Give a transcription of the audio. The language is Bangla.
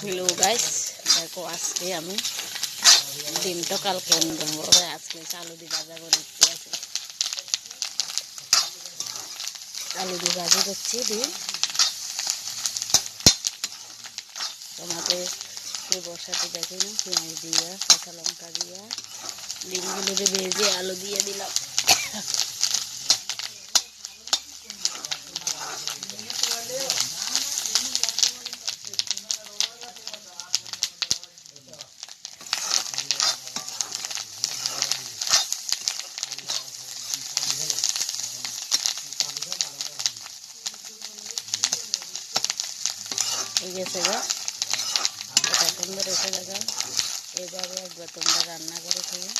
হ্যালো গাইস, দেখো আজকে আমি ডিমটা কালকে অন্যরকম হবে আজকে আলু দিয়ে ভাজা করে দিচ্ছি আছে? আলু দিয়ে ভাজি করছি ডিম। তোমাকে একটু বসাতে দেখি না পেঁয়াজ দিয়া, কাঁচা লঙ্কা দিয়া। ডিমগুলো ভেজে আলু দিয়ে দিলাম। গেছে গা এটা তোমরা রেখে দেখাও এইভাবে একবার তোমরা রান্না করে খেয়ে